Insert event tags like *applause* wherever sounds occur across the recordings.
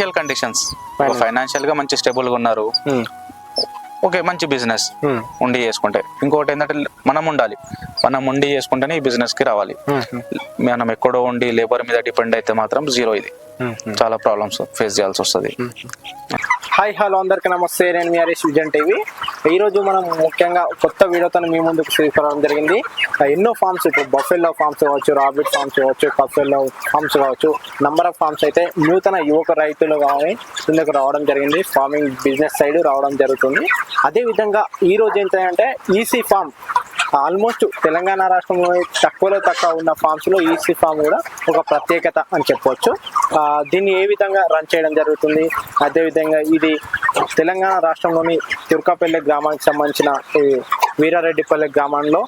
Financial conditions ఫైనాన్షియల్గా మంచి స్టేబుల్గా ఉన్నారు. ఓకే మంచి బిజినెస్ ఉండి చేసుకుంటే. ఇంకొకటి ఏంటంటే మనం ఉండాలి. మనం ఉండి చేసుకుంటేనే ఈ బిజినెస్కి రావాలి. మనం ఎక్కడో ఉండి లేబర్ మీద డిపెండ్ అయితే మాత్రం జీరో ఇది. చాలా ప్రాబ్లమ్స్ ఫేస్ చేయాల్సి వస్తుంది. హాయ్ హలో అందరికీ నమస్తే. నేను మీ హరీష్ విజన్ టీవీ. ఈరోజు మనం ముఖ్యంగా కొత్త వీడియోతో మీ ముందుకు తీసుకురావడం జరిగింది. ఎన్నో ఫార్మ్స్ ఇప్పుడు బఫెల్లో ఫార్మ్స్ కావచ్చు రాబిట్ ఫార్మ్స్ కావచ్చు కఫెల్లో ఫార్మ్స్ కావచ్చు నంబర్ ఆఫ్ ఫార్మ్స్ అయితే నూతన యువక రైతులు కానీ ఇందుకు రావడం జరిగింది. ఫార్మింగ్ బిజినెస్ సైడ్ రావడం జరుగుతుంది. అదేవిధంగా ఈ రోజు ఏంటంటే ఈసీ ఫార్మ్ ఆల్మోస్ట్ తెలంగాణ రాష్ట్రంలో తక్కువలో తక్కువ ఉన్న ఫామ్స్లో ఈసీ ఫామ్ కూడా ఒక ప్రత్యేకత అని చెప్పవచ్చు దీన్ని ఏ విధంగా రన్ చేయడం జరుగుతుంది? అదేవిధంగా ఇది తెలంగాణ రాష్ట్రంలోని తుర్కాపల్లి గ్రామానికి సంబంధించిన ఈ వీరారెడ్డిపల్లి గ్రామంలో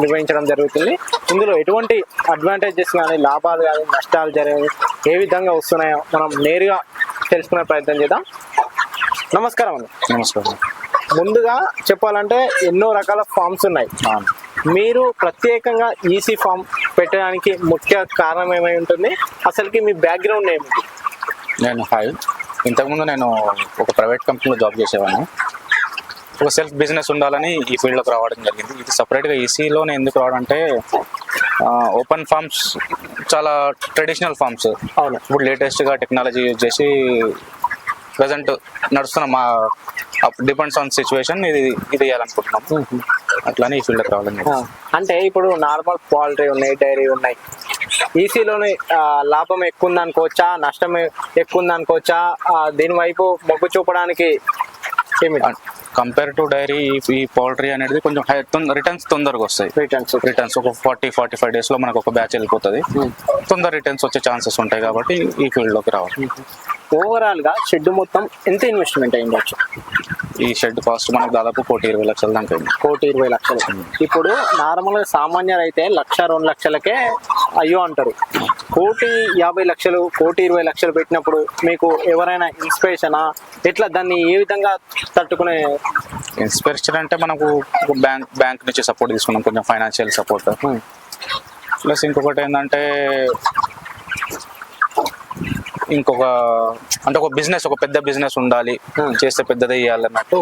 నిర్వహించడం జరుగుతుంది. ఇందులో ఎటువంటి అడ్వాంటేజెస్ కానీ లాభాలు కానీ నష్టాలు జరిగాయి ఏ విధంగా వస్తున్నాయో మనం నేరుగా తెలుసుకునే ప్రయత్నం చేద్దాం. నమస్కారం అండి. నమస్కారం. ముందుగా చెప్పాలంటే ఎన్నో రకాల ఫామ్స్ ఉన్నాయి. మీరు ప్రత్యేకంగా ఈసీ ఫామ్ పెట్టడానికి ముఖ్య కారణం ఏమై ఉంటుంది? అసలుకి మీ బ్యాక్గ్రౌండ్ ఏమిటి? నేను హాయ్ ఇంతకుముందు నేను ఒక ప్రైవేట్ కంపెనీలో జాబ్ చేసేవాడిని. ఒక సెల్ఫ్ బిజినెస్ ఉండాలని ఈ ఫీల్డ్లోకి రావడం జరిగింది. ఇది సపరేట్గా ఈసీలోనే ఎందుకు రావడం అంటే ఓపెన్ ఫార్మ్స్ చాలా ట్రెడిషనల్ ఫార్మ్స్. అవును. ఇప్పుడు లేటెస్ట్గా టెక్నాలజీ యూజ్ చేసి ప్రజెంట్ నడుస్తున్న మా డిపెండ్స్ ఆన్ సిచ్యువేషన్ ఇది ఇది వేయాలనుకుంటున్నాం అట్లానే ఈ ఫీల్డ్కి రావడం. అంటే ఇప్పుడు నార్మల్ పౌల్ట్రీ ఉన్నాయి డైరీ ఉన్నాయి. ఈసీలోని లాభం ఎక్కువ ఉంది అనుకోవచ్చా నష్టం ఎక్కువ ఉంది అనుకోవచ్చా ఆ, దీని వైపు మొగ్గు చూపడానికి కంపేర్ టు డైరీ ఈ పౌల్ట్రీ అనేది కొంచెం రిటర్న్స్ తొందరగా వస్తాయి. రిటర్న్స్ రిటర్న్స్ ఒక ఫార్టీ ఫార్టీ ఫైవ్ డేస్లో మనకు ఒక బ్యాచ్ వెళ్ళిపోతుంది తొందర రిటర్న్స్ వచ్చే ఛాన్సెస్ ఉంటాయి కాబట్టి ఈ ఫీల్డ్లోకి రావాలి. ఓవరాల్గా షెడ్ మొత్తం ఎంత ఇన్వెస్ట్మెంట్ అయ్యిండొచ్చు ఈ షెడ్ కాస్ట్ మనకు దాదాపు కోటి ఇరవై లక్షల దాకా అయింది. కోటి ఇరవై లక్షలు. ఇప్పుడు నార్మల్గా సామాన్యులు అయితే లక్ష రెండు లక్షలకే అయ్యో అంటారు. కోటి యాభై లక్షలు కోటి ఇరవై లక్షలు పెట్టినప్పుడు మీకు ఎవరైనా ఇన్స్పిరేషనా? ఎట్లా దాన్ని ఏ విధంగా తట్టుకునే ఇన్స్పిరేషన్ అంటే మనకు బ్యాంక్ బ్యాంక్ నుంచి సపోర్ట్ తీసుకున్నాం కొంచెం ఫైనాన్షియల్ సపోర్ట్ ప్లస్ ఇంకొకటి ఏంటంటే ఇంకొక అంటే ఒక బిజినెస్ ఒక పెద్ద బిజినెస్ ఉండాలి Hmm. చేస్తే పెద్దదే ఇవ్వాలన్నట్టు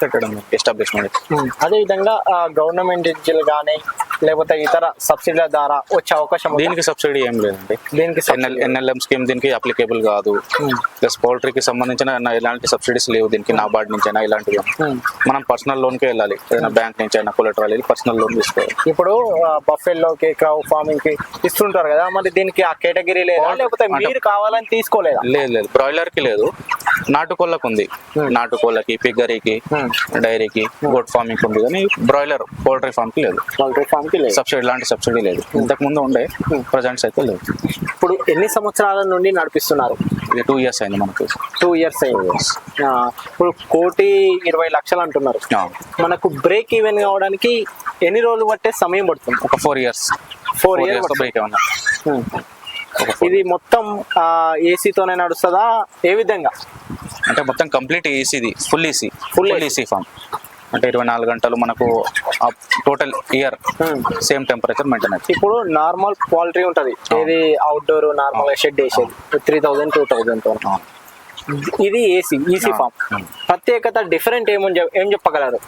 పెట్టడం ఎస్టాబ్లిష్మెంట్ అదే విధంగా గవర్నమెంట్ కానీ లేకపోతే ఇతర సబ్సిడీల ద్వారా వచ్చే అవకాశం? దీనికి సబ్సిడీ ఏం లేదండి. దీనికి ఎన్ఎల్ ఎన్ఎల్ఎం స్కీమ్ దీనికి అప్లికేబుల్ కాదు. ప్లస్ పౌల్ట్రీకి సంబంధించిన ఎలాంటి సబ్సిడీస్ లేవు దీనికి నాబార్డ్ నుంచి అయినా ఇలాంటివి. Hmm. మనం పర్సనల్ లోన్కే వెళ్ళాలి. ఏదైనా బ్యాంక్ నుంచి అయినా కొలెటరల్ వెళ్ళి పర్సనల్ లోన్ తీసుకోవాలి. ఇప్పుడు బఫెల్లోకి క్రౌ ఫార్మింగ్కి ఇస్తుంటారు కదా మరి దీనికి ఆ కేటగిరీ లేదా? లేకపోతే మీరు కావాలని తీసుకోలేదా? లేదు లేదు. బ్రాయిలర్కి లేదు. నాటుకోళ్ళకు ఉంది నాటుకోళ్ళకి పిగ్గరీకి Hmm. డైరీకి గోట్ ఫార్మింగ్ ఉంది కానీ బ్రాయిలర్ పౌల్ట్రీ ఫార్మ్కి లేదు. పౌల్ట్రీ ఫార్మ్కి లేదు. సబ్సిడీ ఇలాంటి సబ్సిడీ లేదు. ఇంతకు ముందు ఉండే ప్రజెంట్స్ అయితే లేదు. ఇప్పుడు ఎన్ని సంవత్సరాల నుండి నడిపిస్తున్నారు? ఇది టూ ఇయర్స్ అయింది మనకు. టూ ఇయర్స్ అయింది. ఇప్పుడు కోటి ఇరవై లక్షలు అంటున్నారు. మనకు బ్రేక్ ఈవెన్ కావడానికి ఎన్ని రోజులు పట్టే సమయం పడుతుంది? ఒక four years four years break ఏమన్నా ఇది మొత్తం ఏసీతోనే నడుస్తుందా? ఏ విధంగా? అంటే మొత్తం complete ఏసీది full AC full AC farm అంటే ఇరవై నాలుగు గంటలు మనకు total year. Same temperature maintain అవుతుంది. ఇప్పుడు నార్మల్ క్వాలిటీ ఉంటది. ఇది అవుట్డోర్ నార్మల్ షెడ్ వేసేది త్రీ థౌజండ్ టూ థౌజండ్ ఇది ఏసీ ఈసీ ఫామ్. ప్రత్యేకత డిఫరెంట్ ఏమని ఏం చెప్పగలరు?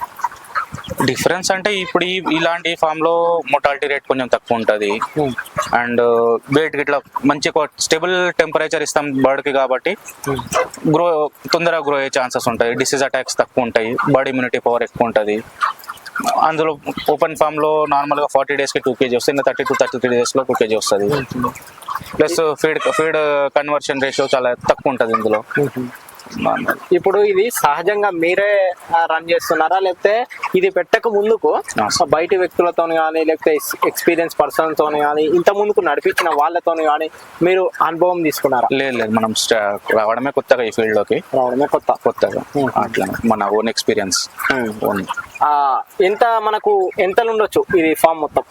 డిఫరెన్స్ అంటే ఇప్పుడు ఈ ఇలాంటి ఫామ్లో మొటాలిటీ రేట్ కొంచెం తక్కువ ఉంటుంది. అండ్ వెయిట్ ఇట్లా మంచి స్టేబుల్ టెంపరేచర్ ఇస్తాం బర్డ్కి కాబట్టి గ్రో తొందరగా గ్రో అయ్యే ఛాన్సెస్ ఉంటాయి. డిసీజ్ అటాక్స్ తక్కువ ఉంటాయి. బాడీ ఇమ్యూనిటీ పవర్ ఎక్కువ ఉంటుంది. అందులో ఓపెన్ ఫామ్లో నార్మల్గా ఫార్టీ డేస్కి టూ కేజీ వస్తుంది థర్టీ టు థర్టీ త్రీ డేస్లో టూ కేజీ వస్తుంది. Plus feed feed conversion ratio చాలా తక్కువ ఉంటుంది ఇందులో. నార్మల్ ఇప్పుడు ఇది సహజంగా మీరే రన్ చేస్తున్నారా? లేకపోతే ఇది పెట్టక ముందుకు. బయట వ్యక్తులతో కానీ లేకపోతే ఎక్స్పీరియన్స్ పర్సన్తో కానీ ఇంత ముందుకు నడిపించిన వాళ్ళతో కానీ మీరు అనుభవం తీసుకున్నారా? లేదు లేదు. మనం రావడమే కొత్తగా ఈ ఫీల్డ్లోకి రావడమే కొత్త. కొత్తగా. అట్లా మన ఓన్ ఎక్స్పీరియన్స్ ఎంత మనకు ఎంత ఉండొచ్చు ఇది ఫామ్ మొత్తం?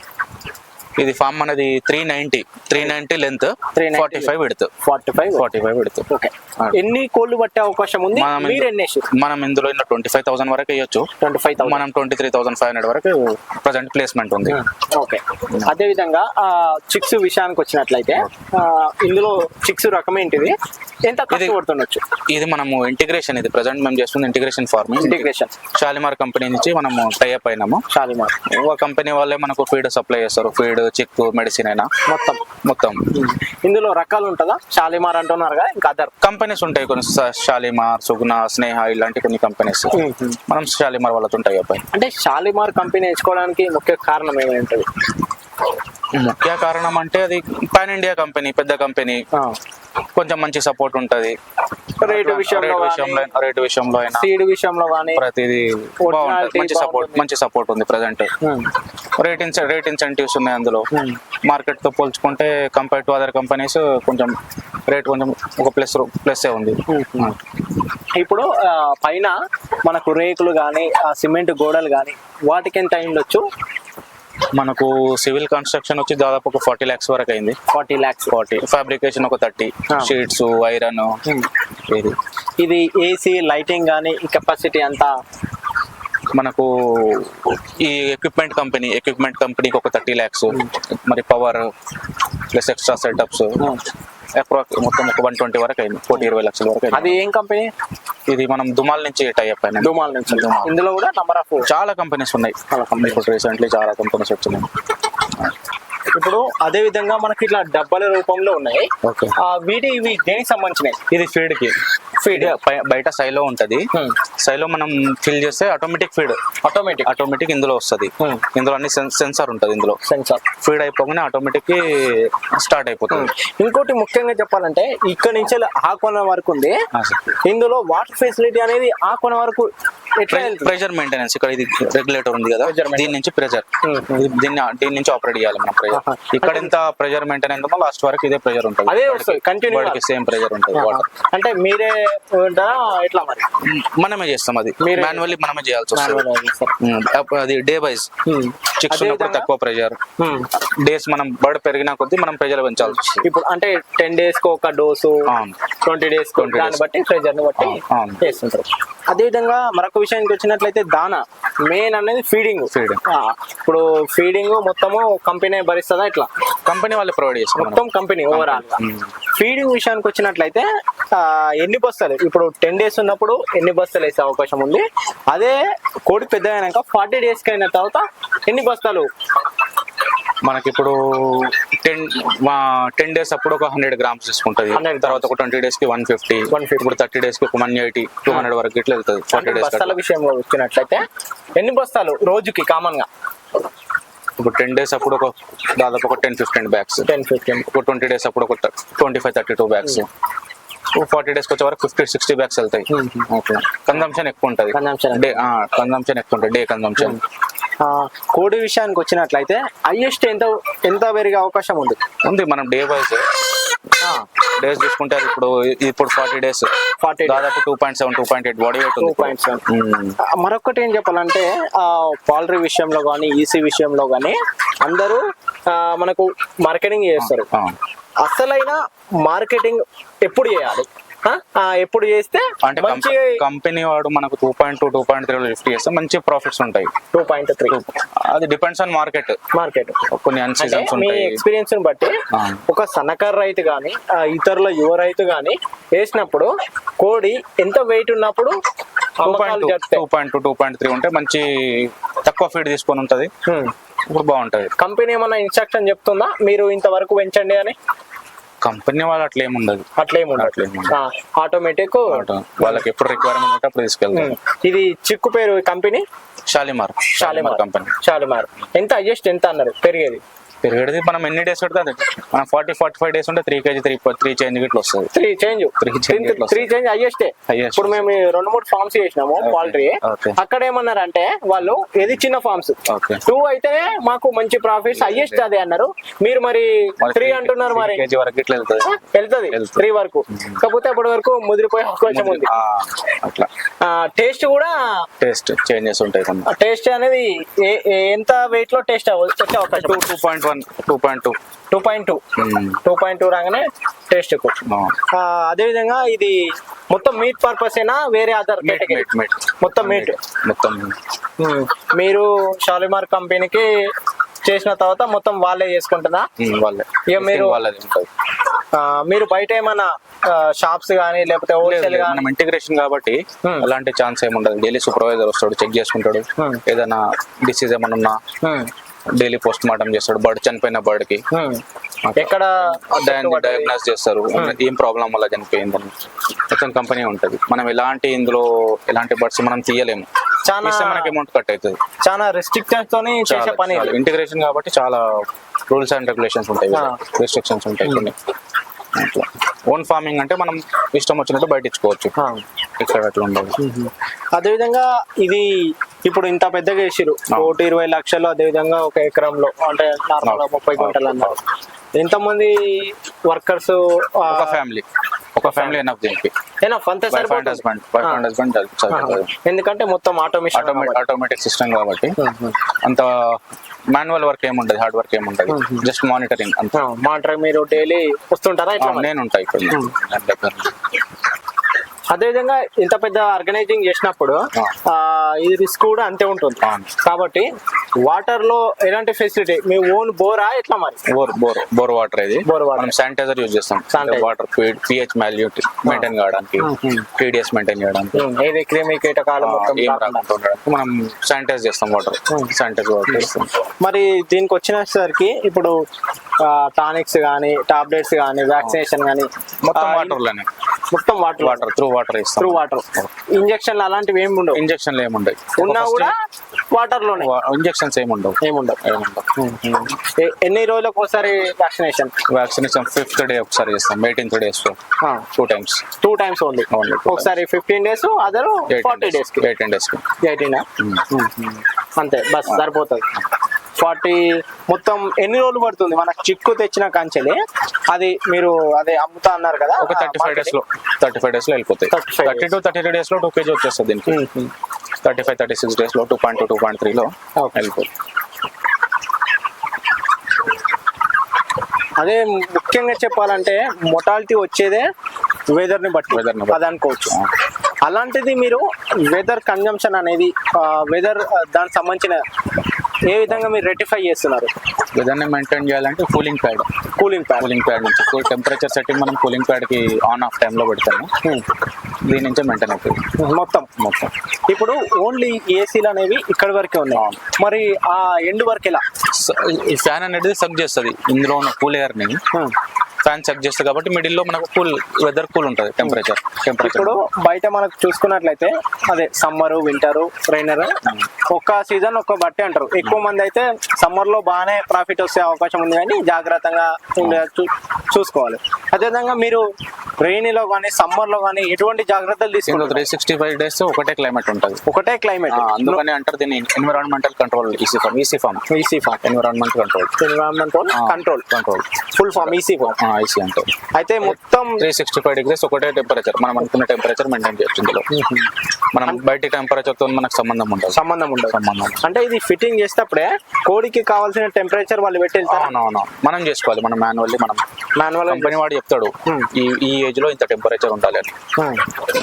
ఇది ఫామ్ అనేది three ninety three ninety length 390 forty five width forty five forty five width okay ఎన్ని కోళ్ళు పట్టే అవకాశం ఉంది? మనం ఇందులో ట్వంటీ ఫైవ్ థౌసండ్ వరకు వేయొచ్చు. ట్వంటీ ఫైవ్ మనం twenty three thousand five hundred వరకు ప్రజెంట్ ప్లేస్మెంట్ ఉంది. ఓకే అదే విధంగా చిక్స్ విషయానికి వచ్చినట్లయితే ఇందులో చిక్స్ రకం ఏంటిది? ఎంత ఖర్చు పడుతుండొచ్చు? ఇది మనము ఇంటిగ్రేషన్ ఇది ప్రజెంట్ మేము చేస్తుంది integration farming integration Shalimar company నుంచి మనము టైఅప్ అయినాము. షాలిమార్ ఒక కంపెనీ వాళ్ళే మనకు ఫీడ్ సప్లై చేస్తారు. ఫీడ్ చిక్కు మెడిసిన్ అయినా మొత్తం మొత్తం. ఇందులో రకాలు ఉంటుందా? షాలిమార్ అంటున్నారు కదా ఇంకా అదర్. కంపెనీస్ ఉంటాయి కొన్ని షాలిమార్ సుగుణ స్నేహ ఇలాంటి కొన్ని కంపెనీస్ మనం షాలిమార్ వాళ్ళతో ఉంటాయి అబ్బాయి. అంటే షాలిమార్ కంపెనీ ఎంచుకోవడానికి ముఖ్య కారణం ఏమై ఉంటుంది ముఖ్య కారణం అంటే అది పాన్ ఇండియా కంపెనీ పెద్ద కంపెనీ కొంచెం మంచి సపోర్ట్ ఉంటది. రేటు విషయంలో రేట్ విషయంలో రేటు విషయంలో అయినా సీడ్ విషయంలో కానీ ప్రతిదీ బాగుంటుంది. మంచి సపోర్ట్ మంచి సపోర్ట్ ఉంది ప్రజెంట్ రేట్ ఇన్సె రేట్ ఇన్సెంటివ్స్ ఉన్నాయి అందులో. మార్కెట్తో పోల్చుకుంటే కంపేర్ టు అదర్ కంపెనీస్ కొంచెం రేట్ కొంచెం ఒక ప్లస్ ప్లస్ ఉంది. ఇప్పుడు ఆ, పైన మనకు రేకులు కానీ సిమెంట్ గోడలు కానీ వాటికి ఎంత అయిండొచ్చు? మనకు సివిల్ కన్స్ట్రక్షన్ వచ్చి దాదాపు ఒక ఫార్టీ ల్యాక్స్ వరకు అయింది. ఫార్టీ ల్యాక్స్. ఫార్టీ. ఫ్యాబ్రికేషన్ ఒక థర్టీ. షీట్స్ ఐరన్ ఇది ఇది ఏసీ లైటింగ్ కానీ కెపాసిటీ అంతా మనకు ఈ ఎక్విప్మెంట్ కంపెనీ ఎక్విప్మెంట్ కంపెనీకి ఒక థర్టీ ల్యాక్స్ మరి power plus extra setups approx మొత్తం ఒక వన్ ట్వంటీ వరకు అయింది కోటి ఇరవై లక్షల వరకు అది ఏం కంపెనీ ఇది మనం దుమాల్ నుంచి టైఅప్ అయినా. దుమాల్ నుంచి. ఇందులో కూడా నంబర్ ఆఫ్ చాలా కంపెనీస్ ఉన్నాయి. ఇప్పుడు రీసెంట్లీ చాలా కంపెనీస్ వచ్చినాయి. ఇప్పుడు అదే విధంగా మనకి ఇట్లా డబ్బాల రూపంలో ఉన్నాయి. వీటి ఇవి దేనికి సంబంధించినవి? ఇది ఫీడ్కి. ఫీడ్ బయట సైలో ఉంటది. Hmm. సైలో మనం ఫిల్ చేస్తే ఆటోమేటిక్ ఫీడ్ ఆటోమేటిక్ ఆటోమేటిక్ ఇందులో వస్తుంది. Hmm. ఇందులో అన్ని సెన్సార్ ఉంటుంది ఇందులో. సెన్సార్ ఫీడ్ అయిపోగానే ఆటోమేటిక్ స్టార్ట్ అయిపోతుంది. ఇంకోటి ముఖ్యంగా చెప్పాలంటే ఇక్కడ నుంచి ఆ కొన వరకు ఉంది. ఇందులో వాటర్ ఫెసిలిటీ అనేది ఆ కొన వరకు? ప్రెషర్ మెయింటెనెన్స్ ఇక్కడ ఇది రెగ్యులేటర్ ఉంది కదా. దీని నుంచి ప్రెషర్ Hmm. దీన్ని దీని నుంచి ఆపరేట్ చేయాలి మనం ప్రెషర్. ఇక్కడ ఎంత ప్రెషర్ మెయింటైన్ అయిందో లాస్ట్ వరకు ఇదే ప్రెషర్ ఉంటుంది. అదే కంటిన్యూ సేమ్ ప్రెషర్ ఉంటుంది అంటే మీరే ఎట్లా మరి? మనమే చేస్తాం అది. మాన్యువల్లీ మనమే చేయాల్సి వస్తుంది. అది డే వైజ్. చిక్స్ ఉన్నప్పుడు తక్కువ ప్రెషర్. డేస్ మనం బర్డ్ పెరిగిన కొద్దీ మనం ప్రెషర్ పెంచాల్సి వస్తుంది. ఇప్పుడు అంటే టెన్ డేస్కు ఒక డోసు. ట్వంటీ డేస్కు 20 దాన్ని. బట్టి ప్రెజర్ని బట్టి. చేస్తుంటారు. అదే విధంగా మరొక విషయానికి వచ్చినట్లయితే దానా. మెయిన్ అనేది ఫీడింగ్ Feeding. ఇప్పుడు ఫీడింగ్ మొత్తము కంపెనీ భరిస్తుందా ఇట్లా కంపెనీ వాళ్ళు ప్రొవైడ్ చేస్తాం మొత్తం కంపెనీ ఓవరాల్. ఫీడింగ్ విషయానికి వచ్చినట్లయితే ఎన్ని బస్తాలు ఇప్పుడు టెన్ డేస్ ఉన్నప్పుడు ఎన్ని బస్తాలు వేసే అవకాశం ఉంది? అదే కోడి పెద్ద అయినాక ఫార్టీ డేస్కి అయిన తర్వాత ఎన్ని బస్తాలు? మనకి ఇప్పుడు టెన్ టెన్ డేస్ అప్పుడు ఒక హండ్రెడ్ గ్రామ్స్ తీసుకుంటది. 100 తర్వాత ఒక ట్వంటీ డేస్కి వన్ ఫిఫ్టీ 150. ఇప్పుడు థర్టీ డేస్కి ఒక వన్ ఎయిటీ టూ హండ్రెడ్ వరకు ఇట్లా వెళ్తుంది ఫార్టీ డేస్ బస్తాల విషయంలో వచ్చినట్లయితే ఎన్ని బస్తాలు రోజుకి కామన్గా ఇప్పుడు టెన్ డేస్ అప్పుడు ఒక దాదాపు ఒక ten fifteen bags ten fifteen ఒక ట్వంటీ డేస్ అప్పుడు ఒక twenty five thirty two bags forty days వచ్చే వరకు ఫిఫ్టీ సిక్స్టీ బ్యాగ్స్ వెళ్తాయి. అట్లా కన్జంప్షన్ ఎక్కువ ఉంటది. డే కన్జంప్షన్ ఎక్కువ. ఉంటుంది. డే కన్జంప్షన్ ఆ, కోడి విషయానికి వచ్చినట్లయితే హైయెస్ట్ ఎంత ఎంత పెరిగే అవకాశం ఉంది? ఉంది మనం డే వైజ్ డేస్ చూసుకుంటే అది ఇప్పుడు ఇప్పుడు ఫార్టీ డేస్. ఫార్టీ దాదాపు two point seven two point eight body weight two point seven. మరొకటి ఏం చెప్పాలంటే పౌల్ట్రీ విషయంలో కానీ ఈసీ విషయంలో కానీ అందరూ మనకు మార్కెటింగ్ చేస్తారు. అసలైన మార్కెటింగ్ ఎప్పుడు చేయాలి? ఎప్పుడు చేస్తే అంటే మంచి కంపెనీ వాడు మనకు two point two two point three lift చేస్తే మంచి ప్రాఫిట్స్ ఉంటాయి. Two point three. అది డిపెండ్స్ ఆన్ మార్కెట్ మార్కెట్ కొన్ని అన్ అంటే సీజన్స్ మీ ఉంటాయి. ఎక్స్పీరియన్స్ బట్టి. ఒక సన్నకారు రైతు కానీ ఇతరుల యువ రైతు కానీ వేసినప్పుడు కోడి ఎంత వెయిట్ ఉన్నప్పుడు two point two two point three ఉంటే మంచి తక్కువ ఫీడ్ తీసుకొని ఉంటది. ఇప్పుడు బాగుంటది. కంపెనీ ఏమన్నా ఇన్స్ట్రక్షన్ చెప్తుందా? మీరు ఇంతవరకు పెంచండి అని? కంపెనీ వాళ్ళు అట్లా ఏమి ఉండదు అట్లేం అట్లేం ఉండదు. ఆటోమేటిక్ వాళ్ళకి ఎప్పుడు రిక్వైర్మెంట్ ఉంటే అప్పుడు తీసుకెళ్తారు. ఇది చిక్కు పేరు కంపెనీ? షాలిమార్. షాలిమార్. కంపెనీ. షాలిమార్. ఎంత హైయెస్ట్ ఎంత అన్నారు? పెరిగేది? పెరిగేది మనం ఎన్ని డేస్ పెడితే అది. మనం ఫార్టీ ఫార్టీ ఫైవ్ డేస్ ఉంటే three kg three three change ఇట్లా వస్తుంది. త్రీ చేంజ్ change ఎట్లా త్రీ చేంజ్ Highest. ఇప్పుడు మేము రెండు మూడు ఫార్మ్స్ చేసినాము. పౌల్ట్రీ. అక్కడ ఏమన్నారంటే వాళ్ళు ఏది చిన్న ఫార్మ్స్. టూ అయితే మాకు మంచి ప్రాఫిట్స్ హైయెస్ట్ అదే అన్నారు. మీరు మరి త్రీ అంటున్నారు మరి. కేజీ వరకు ఇట్లా వెళ్తుంది. త్రీ వరకు. కాకపోతే అప్పటి వరకు ముదిరిపోయే అవకాశం ఉంది. అట్లా. టేస్ట్ కూడా టేస్ట్ చేంజెస్ ఉంటాయి టేస్ట్ అనేది ఎంత వెయిట్లో టేస్ట్ వచ్చే అవకాశం? Two two point one one two point two. Two point two. Two point two రాగానే టేస్ట్ ఎక్కువ. అదేవిధంగా ఇది మొత్తం మీట్ పర్పస్ అయినా వేరే అదర్ కేటగిరీ. మొత్తం మీట్. మొత్తం మీరు షాలిమార్ కంపెనీకి చేసిన తర్వాత మొత్తం వాళ్ళే చేసుకుంటుందా? వాళ్ళే. ఇక మీరు- మీరు బయట ఏమన్నా షాప్స్ కానీ లేకపోతే హోల్సేల్ కానీ మనం ఇంటిగ్రేషన్ కాబట్టి. అలాంటి ఛాన్స్ ఏమి ఉండదు డైలీ సూపర్వైజర్ వస్తాడు చెక్ చేసుకుంటాడు. ఏదైనా డిసీజ్ ఏమైనా ఉన్నా డైలీ పోస్ట్ మార్టం చేస్తాడు. బర్డ్ చనిపోయిన బర్డ్కి ఎక్కడ డయాగ్నోస్ చేస్తారు. ఏం ప్రాబ్లం వల్ల చనిపోయిందని. మొత్తం కంపెనీ ఉంటది. మనం ఎలాంటి ఇందులో ఎలాంటి బర్డ్స్ మనం తీయలేము. చాలా మనకి అమౌంట్ కట్ అవుతుంది. చాలా రెస్ట్రిక్షన్స్ తోని చేసే పని. ఇంటిగ్రేషన్ కాబట్టి చాలా రూల్స్ అండ్ రెగ్యులేషన్స్ ఉంటాయి. రెస్ట్రిక్షన్స్ ఉంటాయి కొన్ని. ఓన్ ఫార్మింగ్ అంటే మనం ఇష్టం వచ్చినట్టు బయట ఇచ్చుకోవచ్చు. ఇక్కడ అట్లా ఉండదు. అదేవిధంగా ఇది ఇప్పుడు ఇంత పెద్దగా వేసిరు కోటి ఇరవై లక్షలు అదేవిధంగా ఒక ఎకరంలో అంటే ముప్పై గుంటలు అన్నారు. ఎంతమంది వర్కర్స్ ఒక ఫ్యామిలీ. ఒక ఫ్యామిలీ ఎనఫ్ దీనికి. అంతే wife and husband wife and husband ఎందుకంటే మొత్తం ఆటోమేషన్ ఆటోమేటిక్ సిస్టమ్ కాబట్టి. అంత మాన్యువల్ వర్క్ ఏముండదు హార్డ్ వర్క్ ఏముండదు. జస్ట్ మానిటరింగ్ అంత. మాట్లాడి మీరు డైలీ వస్తుంటారా? నేను ఉంటాయి. అదేవిధంగా ఇంత పెద్ద ఆర్గనైజింగ్ చేసినప్పుడు ఇది రిస్క్ కూడా అంతే ఉంటుంది. కాబట్టి వాటర్లో ఎలాంటి ఫెసిలిటీ మీ ఓన్ బోరా ఎట్లా మరి? బోర్ బోర్ బోర్ వాటర్ ఇది. Water. మనం శానిటైజర్ యూజ్ చేస్తాం. వాటర్ పిహెచ్ వాల్యూ మెయింటైన్ కావడానికి టీడీఎస్ మెయింటైన్ చేయడానికి ఏది క్రిమి కీటకాలు మనం శానిటైజ్ చేస్తాం వాటర్ శానిటైజ్ వాటర్ మరి దీనికి వచ్చినసరికి ఇప్పుడు టానిక్స్ కానీ టాబ్లెట్స్ కానీ వ్యాక్సినేషన్ కానీ మొత్తం వాటర్లోనే. మొత్తం వాటర్ వాటర్ త్రూ వాటర్ ఇస్తాం. త్రూ వాటర్ ఇంజక్షన్లు అలాంటివి ఏమి ఉండవు. ఇంజక్షన్లు ఏముండవు ఉన్నా కూడా వాటర్లోనే. ఇంజక్షన్స్ ఏముండవు. ఏముండవు ఎన్ని రోజులకు ఒకసారి వ్యాక్సినేషన్ వ్యాక్సినేషన్ ఫిఫ్త్ డే ఒకసారి చేస్తాం. Eighteenth days two times two times only ఒకసారి fifteen days other forty days eighteen days eighteen అంతే బస్ సరిపోతుంది. ఫార్టీ మొత్తం ఎన్ని రోజులు పడుతుంది? మనకు చిక్కు తెచ్చిన కంచెలి. అది మీరు అదే అమ్ముతా అన్నారు కదా? ఒక థర్టీ ఫైవ్ డేస్లో థర్టీ ఫైవ్ డేస్లో వెళ్ళిపోతాయి 35 థర్టీ టు థర్టీ టూ డేస్లో టూ కేజీ వచ్చేస్తుంది దీనికి. థర్టీ ఫైవ్ థర్టీ సిక్స్ డేస్లో two point two two point three లో. వెళ్ళిపోతుంది అదే ముఖ్యంగా చెప్పాలంటే మొటాలిటీ వచ్చేదే వెదర్ని బట్టి. బట్టి. అది అనుకోవచ్చు అలాంటిది మీరు వెదర్ కన్జంప్షన్ అనేది వెదర్ దానికి సంబంధించిన ఏ విధంగా మీరు రెటిఫై చేస్తున్నారు? విధాన్ని మెయింటైన్ చేయాలంటే cooling pad cooling pad cooling pad నుంచి. టెంపరేచర్ సెట్టింగ్ మనం కూలింగ్ ప్యాడ్కి ఆన్ ఆఫ్ టైంలో పెడతాము. దీని నుంచే మెయింటైన్ అవుతుంది. మొత్తం. మొత్తం. ఇప్పుడు ఓన్లీ ఏసీలు అనేవి ఇక్కడ వరకే ఉన్నాయి. మరి ఆ ఎండ్ వరకు ఎలా? ఈ ఫ్యాన్ అనేది సక్ చేస్తుంది. ఇందులో ఉన్న కూల్ ఎయిర్ని ఫ్యాన్ సక్ చేస్తుంది కాబట్టి మిడిల్లో మనకు కూల్ వెదర్ కూల్ ఉంటుంది టెంపరేచర్ టెంపరేచర్. ఇప్పుడు బయట మనకు చూసుకున్నట్లయితే అదే సమ్మర్ వింటర్ రైనర్ ఒక్క సీజన్ ఒక్క బట్టి అంటారు. ఎక్కువ మంది అయితే సమ్మర్లో బాగానే ప్రాఫిట్ వచ్చే అవకాశం ఉంది కానీ జాగ్రత్తగా చూసుకోవాలి. అదేవిధంగా మీరు రెయినీలో కానీ సమ్మర్లో కానీ ఎటువంటి జాగ్రత్తలు తీసుకుంటారు త్రీ సిక్స్టీ ఫైవ్ డేస్ ఒకటే క్లైమేట్ ఉంటుంది. ఒకటే క్లైమేట్ అందుకని అంటారు దీన్ని environmental control EC farm EC farm EC farm environment control environmental control control full farm EC farm IC అంటే. అయితే మొత్తం త్రీ సిక్స్టీ ఫైవ్ డిగ్రీస్ ఒకటే టెంపరేచర్ మనం అనుకున్న టెంపరేచర్ మెయింటైన్ చేయొచ్చు ఇందులో. మనం బయట టెంపరేచర్తో మనకు సంబంధం ఉండదు. సంబంధం ఉండదు. సంబంధం అంటే ఇది ఫిట్టింగ్ చేసేటప్పుడే కోడికి కావాల్సిన టెంపరేచర్ వాళ్ళు పెట్టి వెళ్తారు? అవునవును. మనం చేసుకోవాలి. మనం మాన్యువల్లీ మనం మాన్యువల్ కంపెనీ వాడు చెప్తాడు. ఈ ఈ ఏజ్లో ఇంత టెంపరేచర్ ఉండాలి అని.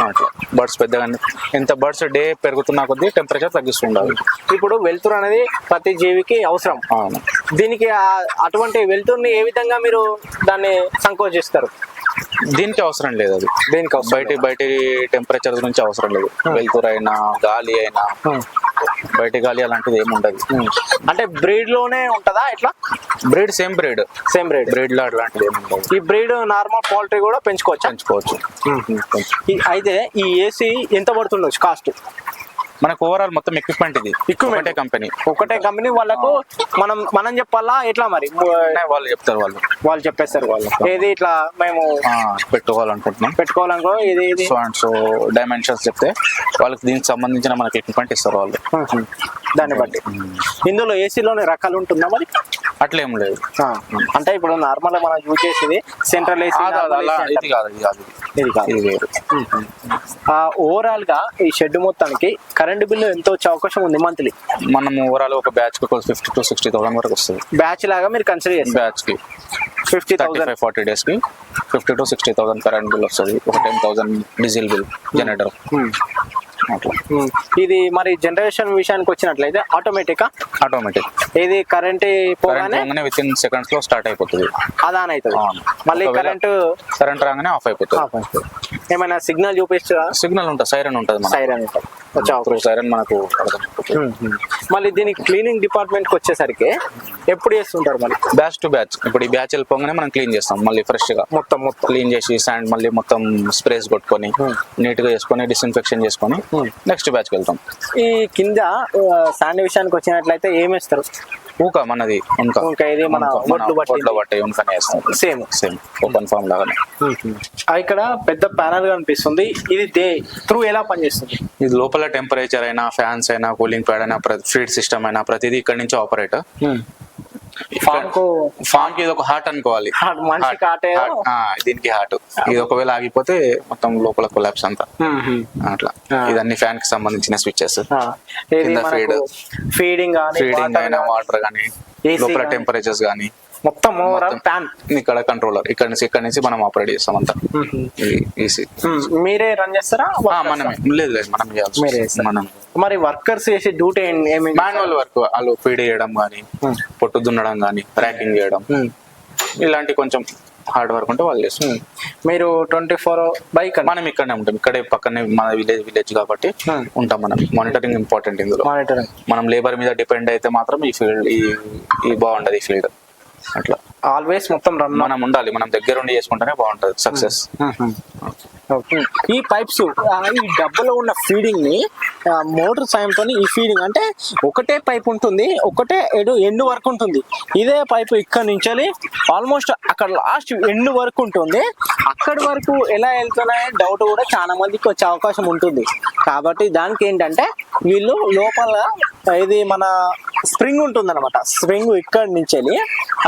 అట్లా. బర్డ్స్ పెద్దగా ఎంత బర్డ్స్ డే పెరుగుతున్న కొద్దీ టెంపరేచర్ తగ్గిస్తుండాలి. ఇప్పుడు వెలుతురు అనేది ప్రతి జీవికి అవసరం. అవును. దీనికి అటువంటి వెలుతురుని ఏ విధంగా మీరు దాన్ని సంకోచిస్తారు? దీనికి అవసరం లేదు అది. దీనికి బయట బయట టెంపరేచర్ గురించి అవసరం లేదు. వెలుతురు అయినా గాలి అయినా బయట గాలి అలాంటిది ఏమి ఉండదు. అంటే బ్రీడ్లోనే ఉంటదా ఇట్లా breed same breed same breed బ్రీడ్లో అట్లాంటిది ఏమి ఉండదు. ఈ బ్రీడ్ నార్మల్ పౌల్ట్రీ కూడా పెంచుకోవచ్చా? పెంచుకోవచ్చు. అయితే ఈ ఏసీ ఎంత పడుతుండొచ్చు కాస్ట్ మనకు ఓవరాల్ మొత్తం ఎక్విప్మెంట్ ఇది. ఒకటే కంపెనీ ఒకటే కంపెనీ వాళ్ళకు మనం మనం చెప్పాలా? ఎట్లా మరి? వాళ్ళు చెప్తారు వాళ్ళు. వాళ్ళు చెప్పేస్తారు వాళ్ళు. ఏది ఇట్లా మేము పెట్టుకోవాలనుకుంటున్నాం. పెట్టుకోవాలనుకో ఇది సో అండ్ సో డైమెన్షన్స్ చెప్తే వాళ్ళకి దీనికి సంబంధించిన మనకి ఎక్విప్మెంట్ ఇస్తారు వాళ్ళు. దాన్ని బట్టి. ఇందులో ఏసీలోనే రకాలు ఉంటుందా మరి? అట్లేం లేదు. అంటే ఇప్పుడు నార్మల్ మనం యూజ్ చేసేది సెంట్రల్ ఏసీ ఇది కాదు ఇది కాదు. ఇది కాదు. ఇది వేరు. ఓవరాల్గా ఈ షెడ్ మొత్తానికి కరెంట్ బిల్లు ఎంత వచ్చే అవకాశం ఉంది మంత్లీ మనం ఓవరాల్ ఒక బ్యాచ్కి ఫిఫ్టీ టు సిక్స్టీ థౌసండ్ వరకు వస్తుంది. బ్యాచ్ లాగా మీరు కన్సిడర్ చేస్తారు. బ్యాచ్కి. ఫిఫ్టీ థౌసండ్ ఫైవ్ ఫార్టీ డేస్కి fifty to sixty thousand current bill వస్తుంది. ఒక ten thousand diesel bill generator ఇది మరి జనరేషన్ విషయానికి వచ్చినట్లయితే ఆటోమేటిక్ ఆటోమేటిక్ ఇది కరెంట్ పోగానే విత్ ఇన్ సెకండ్స్లో స్టార్ట్ అయిపోతుంది. అదాన్ అవుతుంది. అవును. మళ్ళీ కరెంట్ కరెంట్ రాగానే ఆఫ్ అయిపోతుంది. ఏమైనా సిగ్నల్ చూపిస్తుందా? సిగ్నల్ ఉంటుంది సైరన్ ఉంటుంది సైరన్ ఉంటుంది. సైరన్ మనకు అర్థమైపోతుంది. మళ్ళీ దీనికి క్లీనింగ్ డిపార్ట్మెంట్కి వచ్చేసరికి ఎప్పుడు చేస్తుంటారు మరి బ్యాచ్ టు బ్యాచ్ ఇప్పుడు ఈ బ్యాచ్ వెళ్ళిపోగానే మనం క్లీన్ చేస్తాం మళ్ళీ ఫ్రెష్గా. మొత్తం మొత్తం. క్లీన్ చేసి శాండ్ మళ్ళీ మొత్తం స్ప్రేస్ కొట్టుకొని నీట్గా చేసుకొని డిస్ఇన్ఫెక్షన్ చేసుకొని నెక్స్ట్ బ్యాచ్కి వెళ్తాం. ఈ కింద శాండ్ విషయానికి వచ్చినట్లయితే ఏం వేస్తారు? ఊక మనది ఉన్క ఇంకా ఇది మన ఉన్క, మన ఒడ్లు బట్టి ఒడ్లు బట్టి ఉన్కనే వేస్తాం. సేమ్ సేమ్ ఓపెన్ ఫామ్ లాగానే. ఇక్కడ పెద్ద ప్యానల్ కనిపిస్తుంది. ఇది దే త్రూ ఎలా పనిచేస్తుంది? ఇది లోపల టెంపరేచర్ అయినా ఫ్యాన్స్ అయినా కూలింగ్ ప్యాడ్ అయినా ఫీడ్ సిస్టమ్ అయినా ప్రతిదీ ఇక్కడ నుంచి ఆపరేట్ ఫామ్కు ఇది ఒక హార్ట్ అనుకోవాలి. *laughs* దీనికి హార్ట్ ఇది ఒకవేళ ఆగిపోతే మొత్తం లోపల కొలాప్స్ అంతా. అట్లా. ఇదన్నీ ఫ్యాన్కి సంబంధించిన స్విచ్చెస్ ఫీడింగ్ ఫీడింగ్ అయినా వాటర్ కానీ లోపల. టెంపరేచర్స్ కానీ మొత్తం ఓవరాల్ ప్యాన్ ఇక్కడ కంట్రోలర్ ఇక్కడ నుంచి ఇక్కడ నుంచి మనం ఆపరేట్ చేస్తాం అంతా. ఈసీ మీరే రన్ చేస్తారా? మనమే. లేదు లేదు మనం చేయాల్సి? మనం. మరి వర్కర్స్ చేసే డ్యూటీ ఏమి మాన్యువల్ వర్క్ వాళ్ళు ఫీడ్ చేయడం కానీ. పొట్టు దున్నడం కానీ ర్యాకింగ్ చేయడం. ఇలాంటి కొంచెం హార్డ్ వర్క్ ఉంటే వాళ్ళు చేస్తారు. మీరు ట్వంటీ ఫోర్ బైక్ మనం ఇక్కడనే ఉంటాం. ఇక్కడే పక్కనే మన విలేజ్ విలేజ్ కాబట్టి. ఉంటాం మనం. మానిటరింగ్ ఇంపార్టెంట్ ఇందులో. మానిటరింగ్ మనం లేబర్ మీద డిపెండ్ అయితే మాత్రం ఈ ఫీల్డ్ ఈ ఈ బాగుంటది ఈ ఫీల్డ్ అట్లా. ఆల్వేస్ మొత్తం రన్ మనం ఉండాలి మనం దగ్గర ఉండి చేసుకుంటేనే బాగుంటది సక్సెస్ ఈ పైప్స్ ఈ డబ్బాలో ఉన్న ఫీడింగ్ని మోటార్ సాయంతో ఈ ఫీడింగ్ అంటే ఒకటే పైప్ ఉంటుంది ఒకటే ఎడు ఎండ్ వరకు ఉంటుంది. ఇదే పైప్ ఇక్కడ నుంచి ఆల్మోస్ట్ అక్కడ లాస్ట్ ఎండ్ వరకు ఉంటుంది. అక్కడి వరకు ఎలా వెళ్తున్నాయో డౌట్ కూడా చాలా మందికి వచ్చే అవకాశం ఉంటుంది. కాబట్టి దానికి ఏంటంటే వీళ్ళు లోపల ఇది మన స్ప్రింగ్ ఉంటుంది అనమాట స్ప్రింగ్ ఇక్కడ నుంచి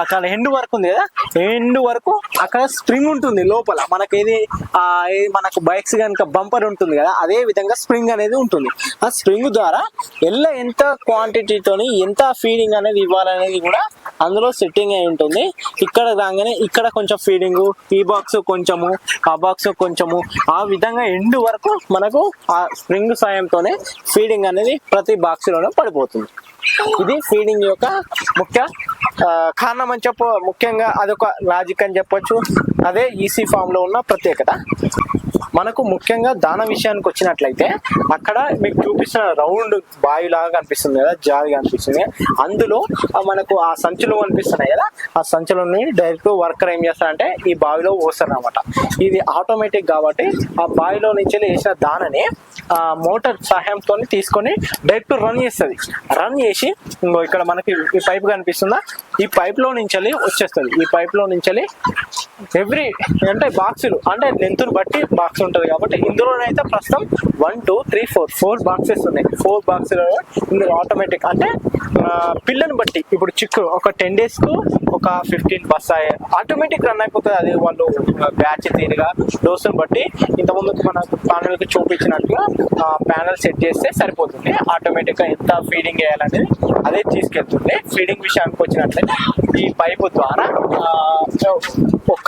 అక్కడ ఎండ్ వరకు ఉంది కదా? ఎండ్ వరకు అక్కడ స్ప్రింగ్ ఉంటుంది లోపల. మనకి ఏది ఆ ఏది మనకు బైక్స్ కనుక బంపర్ ఉంటుంది కదా అదే విధంగా స్ప్రింగ్ అనేది ఉంటుంది. ఆ స్ప్రింగ్ ద్వారా ఎల్ల ఎంత క్వాంటిటీతోని ఎంత ఫీడింగ్ అనేది ఇవ్వాలనేది కూడా అందులో సెట్టింగ్ అయి ఉంటుంది. ఇక్కడ రాగానే ఇక్కడ కొంచెం ఫీడింగ్ ఈ బాక్స్ కొంచెము ఆ బాక్స్ కొంచెము. ఆ విధంగా ఎండ్ వరకు మనకు ఆ స్ప్రింగ్ సాయంతోనే ఫీడింగ్ అనేది ప్రతి బాక్స్లోనే పడిపోతుంది. ఇది ఫీడింగ్ యొక్క ముఖ్య కారణం అని చెప్ప ముఖ్యంగా అదొక లాజిక్ అని చెప్పొచ్చు. అదే ఈసీ ఫామ్లో ఉన్న ప్రత్యేకత. మనకు ముఖ్యంగా దాన విషయానికి వచ్చినట్లయితే అక్కడ మీకు చూపిస్తున్న రౌండ్ బావి లాగా కనిపిస్తుంది కదా జారిగా కనిపిస్తుంది. అందులో మనకు ఆ సంచులు కనిపిస్తున్నాయి కదా ఆ సంచులని డైరెక్ట్ వర్కర్ ఏం చేస్తారంటే ఈ బావిలో పోస్తారు అనమాట ఇది ఆటోమేటిక్ కాబట్టి ఆ బావిలో నుంచి వేసిన దానని ఆ మోటార్ సహాయంతో తీసుకొని డైరెక్ట్ రన్ చేస్తుంది. రన్ చేసి ఇక్కడ మనకి ఈ పైప్ కనిపిస్తుందా? ఈ పైప్లో నుంచి వచ్చేస్తుంది. ఈ పైప్లో నుంచి ఎవ్రీ అంటే బాక్సులు అంటే లెంత్ను బట్టి బాక్స్ ఉంటుంది కాబట్టి ఇందులోనైతే ప్రస్తుతం one two three four four boxes ఉన్నాయి. ఫోర్ బాక్సులు ఇందులో ఆటోమేటిక్ అంటే పిల్లని బట్టి. ఇప్పుడు చిక్కు ఒక టెన్ డేస్కు ఒక ఫిఫ్టీన్ బస్ ఆటోమేటిక్ రన్ అయిపోతుంది అది వాళ్ళు బ్యాచ్ తీరుగా. డోసును బట్టి ఇంతకుముందు మన ప్యానల్కి చూపించినట్టుగా ప్యానల్ సెట్ చేస్తే సరిపోతుంది. ఆటోమేటిక్గా ఎంత ఫీడింగ్ వేయాలనేది అదే తీసుకెళ్తుంది. ఫీడింగ్ విషయానికి వచ్చినట్లయితే ఈ పైపు ద్వారా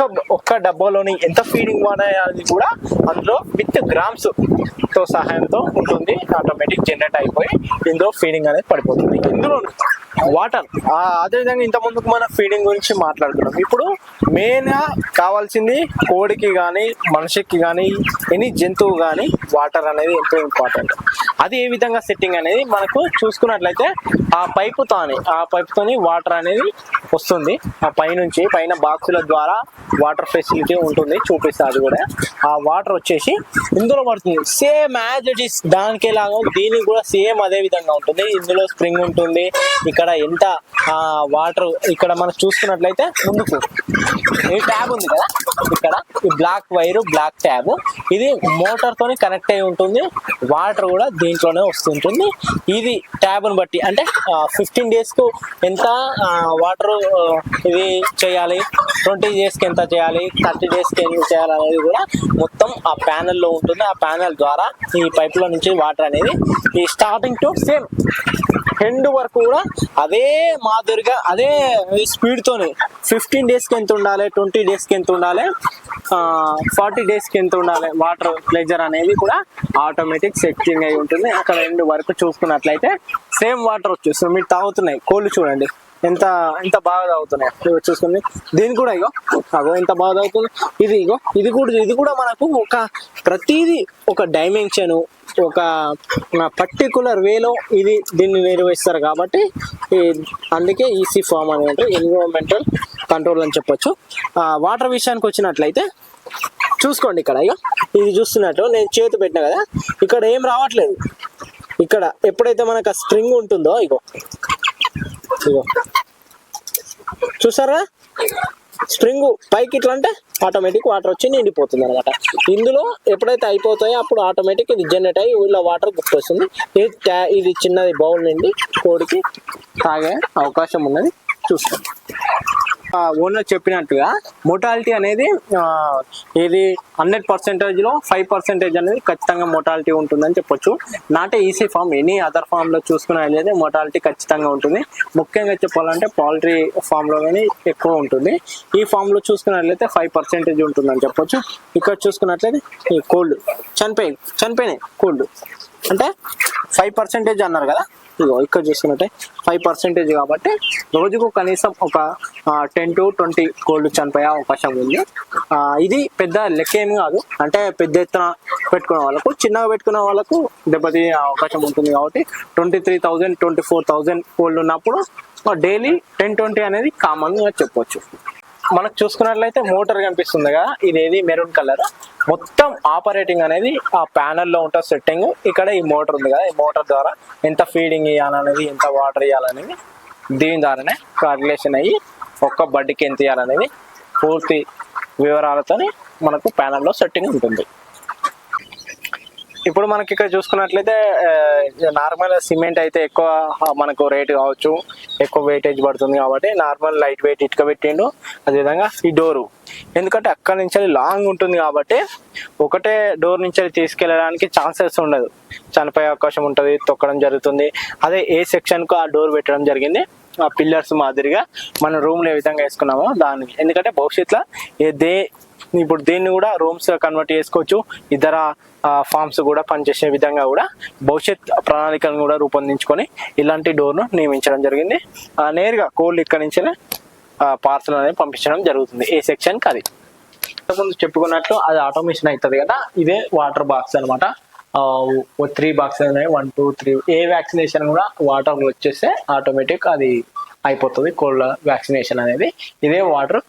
ఒక్క ఒక్క డబ్బాలోని ఎంత ఫీడింగ్ అనేది కూడా అందులో విత్ గ్రామ్స్తో సహాయంతో ఉంటుంది. ఆటోమేటిక్ జనరేట్ అయిపోయి ఇందులో ఫీడింగ్ అనేది పడిపోతుంది. ఇందులో వాటర్ అదేవిధంగా ఇంత ముందుకు మన ఫీడింగ్ గురించి మాట్లాడుకున్నాం. ఇప్పుడు మెయిన్గా కావాల్సింది కోడికి కానీ మనిషికి కానీ ఎనీ జంతువు కానీ వాటర్ అనేది ఎంతో ఇంపార్టెంట్ అది ఏ విధంగా సెట్టింగ్ అనేది మనకు చూసుకున్నట్లయితే ఆ పైపుతోని ఆ పైపుతోని వాటర్ అనేది వస్తుంది. ఆ పైనుంచి పైన బాక్సుల ద్వారా వాటర్ ఫెసిలిటీ ఉంటుంది. చూపిస్తా అది కూడా. ఆ వాటర్ వచ్చేసి ఇందులో పడుతుంది. సేమ్ యాజ్ ఇట్ ఈస్ దానికి ఎలాగో దీనికి కూడా సేమ్ అదే విధంగా ఉంటుంది. ఇందులో స్ప్రింగ్ ఉంటుంది. ఇక్కడ ఎంత వాటర్ ఇక్కడ మనం చూసుకున్నట్లయితే ముందుకు. ఈ ట్యాబ్ ఉంది కదా? ఇక్కడ ఈ బ్లాక్ వైర్ బ్లాక్ ట్యాబ్ ఇది మోటార్తోని కనెక్ట్ అయి ఉంటుంది. వాటర్ కూడా దీంట్లోనే వస్తుంటుంది. ఇది ట్యాబ్ని బట్టి. అంటే ఫిఫ్టీన్ డేస్కు ఎంత వాటర్ ఇది చేయాలి. ట్వంటీ డేస్కి ఎంత చేయాలి? థర్టీ డేస్కి ఎంత చేయాలి అనేది కూడా మొత్తం ఆ ప్యానెల్లో ఉంటుంది. ఆ ప్యానెల్ ద్వారా ఈ పైప్లో నుంచి వాటర్ అనేది ఈ స్టార్టింగ్ టు సేమ్ ఎండ్ వరకు కూడా అదే మాదిరిగా అదే స్పీడ్తోనే ఫిఫ్టీన్ డేస్కి ఎంత ఉండాలి? ట్వంటీ డేస్కి ఎంత ఉండాలి? ఫార్టీ డేస్కి ఎంత ఉండాలి? వాటర్ ప్లెజర్ అనేది కూడా ఆటోమేటిక్ సెట్టింగ్ అయి ఉంటుంది. అక్కడ ఎండ్ వరకు చూసుకున్నట్లయితే సేమ్ వాటర్ వచ్చేస్తుంది. మీరు తాగుతున్నాయి. కోళ్ళు చూడండి. ఎంత ఎంత బాగా తాగుతున్నాయి? ఇగో చూసుకోండి దీని కూడా ఇగో అగో ఎంత బాగా తాగుతుంది ఇది ఇగో ఇది కూడా ఇది కూడా మనకు ఒక ప్రతిదీ ఒక డైమెన్షన్ ఒక పర్టికులర్ వేలో ఇది దీన్ని నిర్వహిస్తారు కాబట్టి అందుకే ఈసీ ఫామ్ అని అంటే ఎన్విరాన్మెంటల్ కంట్రోల్ అని చెప్పొచ్చు. వాటర్ విషయానికి వచ్చినట్లయితే చూసుకోండి ఇక్కడ ఇక ఇది చూస్తున్నట్టు నేను చేతి పెట్టిన కదా ఇక్కడ ఏం రావట్లేదు. ఇక్కడ ఎప్పుడైతే మనకు ఆ స్ప్రింగ్ ఉంటుందో ఇగో చూసారా? స్ప్రింగ్ పైకి ఇట్లా అంటే ఆటోమేటిక్ వాటర్ వచ్చి నిండిపోతుంది అనమాట ఇందులో ఎప్పుడైతే అయిపోతాయో అప్పుడు ఆటోమేటిక్ ఇది జనరేట్ అయ్యి ఇలా వాటర్ గుర్తొస్తుంది. ఇది ట్యా- ఇది చిన్నది బౌల్ నుండి కోడికి తాగే అవకాశం ఉన్నది. చూస్తాం. ఓనర్ చెప్పినట్టుగా మొటాలిటీ అనేది ఇది హండ్రెడ్ పర్సెంటేజ్లో ఫైవ్ పర్సెంటేజ్ అనేది ఖచ్చితంగా మోటాలిటీ ఉంటుందని చెప్పొచ్చు. Not EC farm any other ఫామ్లో చూసుకున్నట్లయితే మోటాలిటీ ఖచ్చితంగా ఉంటుంది. ముఖ్యంగా చెప్పాలంటే పౌల్ట్రీ ఫామ్లో కానీ ఎక్కువ ఉంటుంది. ఈ ఫామ్లో చూసుకున్నట్లయితే ఫైవ్ పర్సెంటేజ్ ఉంటుందని చెప్పొచ్చు. ఇక్కడ చూసుకున్నట్లయితే కోల్డ్ చనిపోయి చనిపోయినాయి కోల్డ్ అంటే ఫైవ్ పర్సెంటేజ్ అన్నారు కదా? ఇదిగో ఇక్కడ చూసుకున్నట్టే ఫైవ్ పర్సెంటేజ్ కాబట్టి రోజుకు కనీసం ఒక టెన్ టు ట్వంటీ కోల్డ్ చనిపోయే అవకాశం ఉంది. ఇది పెద్ద లెక్క ఏమి కాదు. అంటే పెద్ద ఎత్తున పెట్టుకునే వాళ్ళకు చిన్నగా పెట్టుకునే వాళ్ళకు దెబ్బతి అవకాశం ఉంటుంది కాబట్టి twenty three thousand twenty four thousand cold ఉన్నప్పుడు డైలీ టెన్ ట్వంటీ అనేది కామన్గా చెప్పొచ్చు. మనకు చూసుకున్నట్లయితే మోటార్ కనిపిస్తుంది కదా ఇది ఏది మెరూన్ కలర్. మొత్తం ఆపరేటింగ్ అనేది ఆ ప్యానల్లో ఉంటుంది సెట్టింగ్. ఇక్కడ ఈ మోటార్ ఉంది కదా ఈ మోటార్ ద్వారా ఎంత ఫీడింగ్ ఇవ్వాలనేది ఎంత వాటర్ ఇవ్వాలనేది దీని ద్వారానే కాలిక్యులేషన్ అయ్యి ఒక్క బడ్డీకి ఎంత ఇవ్వాలనేది పూర్తి వివరాలతోనే మనకు ప్యానల్లో సెట్టింగ్ ఉంటుంది. ఇప్పుడు మనకి ఇక్కడ చూసుకున్నట్లయితే నార్మల్ సిమెంట్ అయితే ఎక్కువ మనకు రేట్ కావచ్చు. ఎక్కువ వెయిటేజ్ పడుతుంది కాబట్టి నార్మల్ లైట్ వెయిట్ ఇటుక పెట్టిండు. అదేవిధంగా ఈ డోరు. ఎందుకంటే అక్కడి నుంచి లాంగ్ ఉంటుంది కాబట్టి ఒకటే డోర్ నుంచి తీసుకెళ్ళడానికి ఛాన్సెస్ ఉండదు. చనిపోయే అవకాశం ఉంటుంది తొక్కడం జరుగుతుంది. అదే ఏ సెక్షన్కు ఆ డోర్ పెట్టడం జరిగింది ఆ పిల్లర్స్ మాదిరిగా మన రూమ్లో ఏ విధంగా వేసుకున్నామో దానికి. ఎందుకంటే భవిష్యత్తులో ఏ దే ఇప్పుడు దీన్ని కూడా రూమ్స్ కన్వర్ట్ చేసుకోవచ్చు. ఇతర ఫార్మ్స్ కూడా పనిచేసే విధంగా కూడా భవిష్యత్ ప్రణాళికలను కూడా రూపొందించుకొని ఇలాంటి డోర్ను నియమించడం జరిగింది. నేరుగా కోల్డ్ ఇక్కడ నుంచే పార్సల్ అనేది పంపించడం జరుగుతుంది. ఏ సెక్షన్కి అది? ముందు చెప్పుకున్నట్లు అది ఆటోమేషన్ అవుతుంది కదా ఇదే వాటర్ బాక్స్ అనమాట త్రీ బాక్స్ అనేవి వన్ టూ త్రీ ఏ వ్యాక్సినేషన్ కూడా వాటర్ వచ్చేస్తే ఆటోమేటిక్ అది అయిపోతుంది కోల్డ్ వ్యాక్సినేషన్ అనేది. ఇదే వాటర్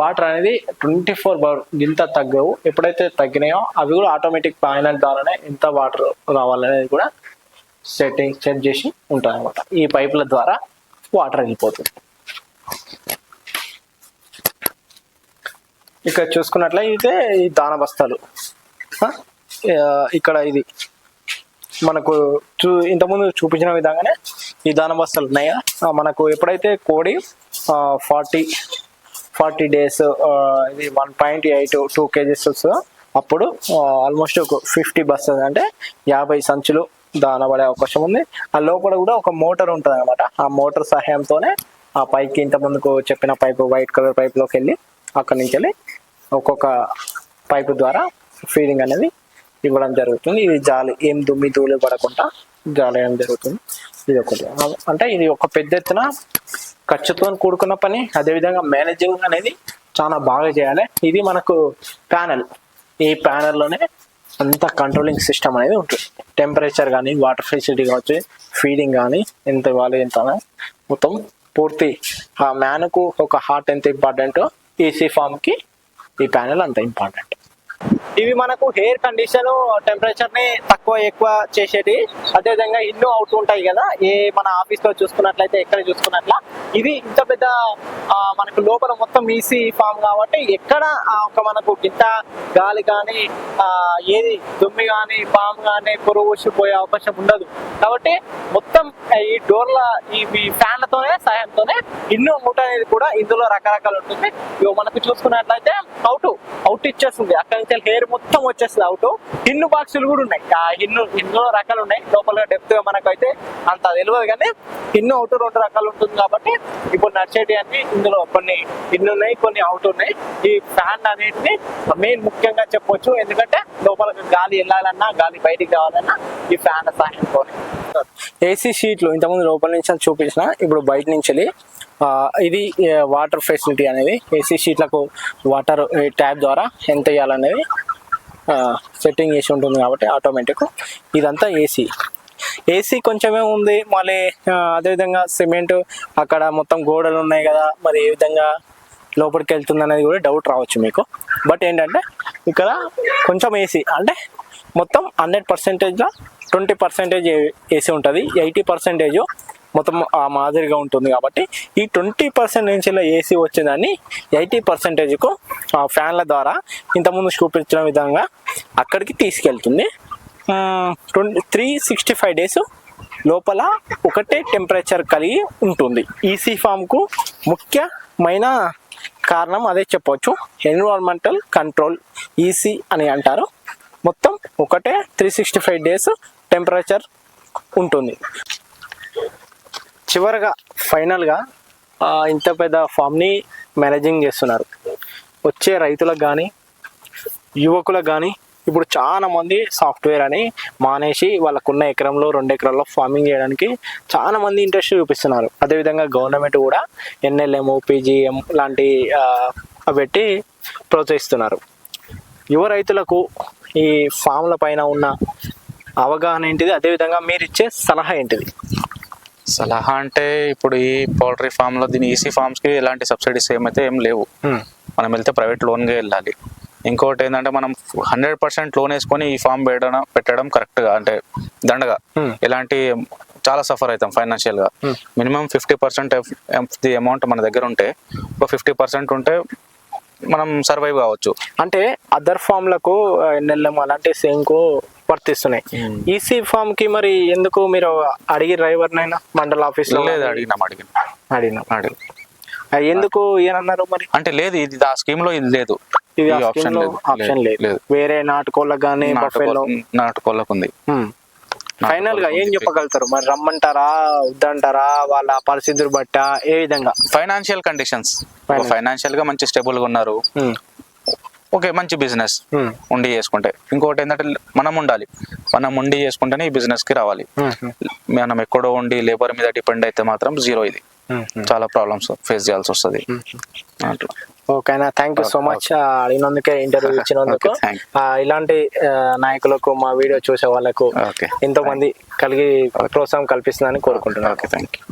వాటర్ అనేది ట్వంటీ ఫోర్ బవర్ ఇంత తగ్గవు. ఎప్పుడైతే తగ్గినాయో అవి కూడా ఆటోమేటిక్ ప్యానల్ ద్వారానే ఎంత వాటర్ రావాలనేది కూడా సెట్టింగ్ సెట్ చేసి ఉంటుంది అనమాట ఈ పైపుల ద్వారా వాటర్ వెళ్ళిపోతుంది. ఇక్కడ చూసుకున్నట్లయితే ఈ దాన బస్తాలు ఇక్కడ ఇది. మనకు చూ ఇంతకుముందు చూపించిన విధంగానే ఈ దాన బస్తాలు ఉన్నాయా మనకు ఎప్పుడైతే కోడి ఫార్టీ ఫార్టీ డేస్ ఇది one point eight two kgs వస్తుందో? అప్పుడు ఆల్మోస్ట్ ఒక ఫిఫ్టీ బస్సెస్ అంటే యాభై సంచులు దానబడే అవకాశం ఉంది. ఆ లోపల కూడా ఒక మోటార్ ఉంటుంది అనమాట ఆ మోటార్ సహాయంతోనే ఆ పైకి ఇంత ముందుకు చెప్పిన పైపు వైట్ కలర్ పైపులోకి వెళ్ళి అక్కడి నుంచి వెళ్ళి ఒక్కొక్క పైపు ద్వారా ఫీడింగ్ అనేది ఇవ్వడం జరుగుతుంది. ఇది జాలి ఏం దుమ్మి ధూళి పడకుండా జాలి జరుగుతుంది ఇది ఒకటి. అంటే ఇది ఒక పెద్ద ఎత్తున ఖర్చుతో కూడుకున్న పని. అదేవిధంగా మేనేజింగ్ అనేది చాలా బాగా చేయాలి. ఇది మనకు ప్యానెల్. ఈ ప్యానెల్లోనే అంత కంట్రోలింగ్ సిస్టమ్ అనేది ఉంటుంది. టెంపరేచర్ కానీ వాటర్ ఫెసిలిటీ కావచ్చు ఫీడింగ్ కానీ ఎంత ఇవ్వాలి ఎంత మొత్తం పూర్తి. ఆ మ్యాన్కు ఒక హార్ట్ ఎంత ఇంపార్టెంట్ ఈసీ ఫామ్కి ఈ ప్యానెల్ అంత ఇంపార్టెంట్. ఇవి మనకు హెయిర్ కండిషన్ టెంపరేచర్ని తక్కువ ఎక్కువ చేసేటి. అదేవిధంగా ఇన్నో అవుట్ ఉంటాయి కదా ఏ మన ఆఫీస్లో చూసుకున్నట్లయితే ఎక్కడ చూసుకున్నట్ల. ఇది ఇంత పెద్ద ఆ, మనకు లోపల మొత్తం ఈసీ ఫామ్ కాబట్టి ఎక్కడ ఒక మనకు గింత గాలి కానీ ఆ, ఏది దుమ్మి కానీ పాము కానీ పురుగు పోయే అవకాశం ఉండదు. కాబట్టి మొత్తం ఈ డోర్ల ఈ ఫ్యాన్లతోనే సహాయంతోనే ఇన్నో మూట అనేది కూడా ఇందులో రకరకాలు ఉంటుంది. ఇవి మనకు చూసుకున్నట్లయితే అవుట్ అవుట్ ఇచ్చేస్తుంది. అక్కడి నుంచి హెయిర్ మొత్తం వచ్చేస్తుంది అవుట్ హిన్ను బాక్సులు కూడా ఉన్నాయి. ఆ హిన్ను ఇందులో రకాలు ఉన్నాయి. లోపల డెప్త్గా మనకైతే అంత తెలియదు కానీ హిన్ను అవుట్ రెండు రకాలు ఉంటుంది కాబట్టి ఇప్పుడు నడిచేటి అన్ని ఇందులో కొన్ని హిన్ను ఉన్నాయి కొన్ని అవుట్ ఉన్నాయి. ఈ ఫ్యాన్ అనేది మెయిన్ ముఖ్యంగా చెప్పొచ్చు. ఎందుకంటే లోపల గాలి వెళ్ళాలన్నా గాలి బయటికి రావాలన్నా ఈ ఫ్యాన్ సహాయంతో ఏసీ షీట్లు ఇంతకుముందు లోపల నుంచి చూపించిన ఇప్పుడు బయట నుంచి వెళ్ళి, ఇది వాటర్ ఫెసిలిటీ అనేది ఏసీ షీట్లకు వాటర్ ట్యాప్ ద్వారా ఎంత వేయాలనేది సెట్టింగ్ చేసి ఉంటుంది కాబట్టి ఆటోమేటిక్ ఇదంతా ఏసీ ఏసీ కొంచెమే ఉంది మళ్ళీ అదేవిధంగా సిమెంట్ అక్కడ మొత్తం గోడలు ఉన్నాయి కదా మరి ఏ విధంగా లోపలికి వెళ్తుంది అనేది కూడా డౌట్ రావచ్చు మీకు. బట్ ఏంటంటే ఇక్కడ కొంచెం ఏసీ అంటే మొత్తం హండ్రెడ్ పర్సెంటేజ్లో ట్వంటీ పర్సెంటేజ్ ఏసీ ఉంటుంది. ఎయిటీ పర్సెంటేజ్ మొత్తం ఆ మాదిరిగా ఉంటుంది కాబట్టి ఈ ట్వంటీ పర్సెంట్ నుంచి ఏసీ వచ్చేదాన్ని ఎయిటీ పర్సెంటేజ్కు ఆ ఫ్యాన్ల ద్వారా ఇంతకుముందు చూపించిన విధంగా అక్కడికి తీసుకెళ్తుంది. Twenty three sixty five days లోపల ఒకటే టెంపరేచర్ కలిగి ఉంటుంది. ఈసీ ఫామ్కు ముఖ్యమైన కారణం అదే చెప్పవచ్చు ఎన్విరాన్మెంటల్ కంట్రోల్ ఈసీ అని అంటారు. మొత్తం ఒకటే three sixty five days temperature ఉంటుంది. చివరగా ఫైనల్గా ఇంత పెద్ద ఫామ్ని మేనేజింగ్ చేస్తున్నారు. వచ్చే రైతులకు కానీ యువకులకు కానీ ఇప్పుడు చాలా మంది సాఫ్ట్వేర్ అని మానేసి వాళ్ళకున్న ఎకరంలో రెండు ఎకరాల్లో ఫార్మింగ్ చేయడానికి చాలా మంది ఇంట్రెస్ట్ చూపిస్తున్నారు. అదేవిధంగా గవర్నమెంట్ కూడా ఎన్ఎల్ఎం పీజీఎం లాంటి పెట్టి ప్రోత్సహిస్తున్నారు. యువ రైతులకు ఈ ఫామ్ల పైన ఉన్న అవగాహన ఏంటిది? అదేవిధంగా మీరు ఇచ్చే సలహా ఏంటిది? సలహా అంటే ఇప్పుడు ఈ పౌల్ట్రీ ఫామ్లో దీని ఈసీ ఫార్మ్స్కి ఎలాంటి సబ్సిడీస్ ఏమైతే ఏం లేవు. మనం వెళ్తే ప్రైవేట్ లోన్గా వెళ్ళాలి. ఇంకోటి ఏంటంటే మనం హండ్రెడ్ పర్సెంట్ లోన్ వేసుకొని ఈ ఫామ్ పెట్టడం పెట్టడం కరెక్ట్గా అంటే దండగా. ఎలాంటి చాలా సఫర్ అవుతాం ఫైనాన్షియల్గా. Minimum fifty percent the amount మన దగ్గర ఉంటే ఒక ఫిఫ్టీ పర్సెంట్ ఉంటే మనం సర్వైవ్ కావచ్చు. అంటే అదర్ ఫామ్లకు ఎన్ఎల్ఎం అలాంటి సేమ్కు వర్తిస్తున్నాయి. Hmm. ఈసీ ఫామ్కి మరి ఎందుకు మీరు అడిగి డ్రైవర్నైనా మండల ఆఫీస్లో లేదు అడిగినాం అడిగిన. అడిగిన. అడిగి ఎందుకు ఏనన్నారు మరి? అంటే లేదు ఇది ఆ స్కీమ్లో ఇది లేదు. ఇది. ఆప్షన్ లేదు. వేరే నాటుకోళ్ళకి కానీ నాటుకోళ్ళకు ఉంది. ఫైనల్గా ఏం చెప్పగలుగుతారు? మరి రమ్మంటారా? వద్దంటారా? వాళ్ళ పరిస్థితులు బట్ట? ఏ విధంగా? Financial conditions. ఫైనాన్షియల్గా మంచి స్టేబుల్గా ఉన్నారు. ఉమ్, ఓకే మంచి బిజినెస్ ఉమ్, ఉండి చేసుకుంటే. ఇంకోటి ఏంటంటే మనం ఉండాలి. మనం ఉండి చేసుకుంటేనే ఈ బిజినెస్కి రావాలి. ఉమ్, మనం ఎక్కడో ఉండి లేబర్ మీద డిపెండ్ అయితే మాత్రం జీరో ఇది. చాలా ప్రాబ్లమ్స్ ఫేస్ చేయాల్సి వస్తుంది. అట్లా. ఓకేనా థ్యాంక్ యూ సో మచ్ అడిగినందుకే ఇంటర్వ్యూ *laughs* ఇచ్చినందుకు. ఇలాంటి నాయకులకు మా వీడియో చూసే వాళ్ళకు ఎంతో మంది కలిగి ప్రోత్సాహం కల్పిస్తుందని కోరుకుంటున్నాను. Okay thank you